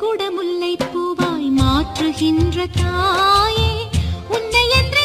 கூட முல்லை பூவாய் மாற்றுகின்ற தாயே உன்னை என்ற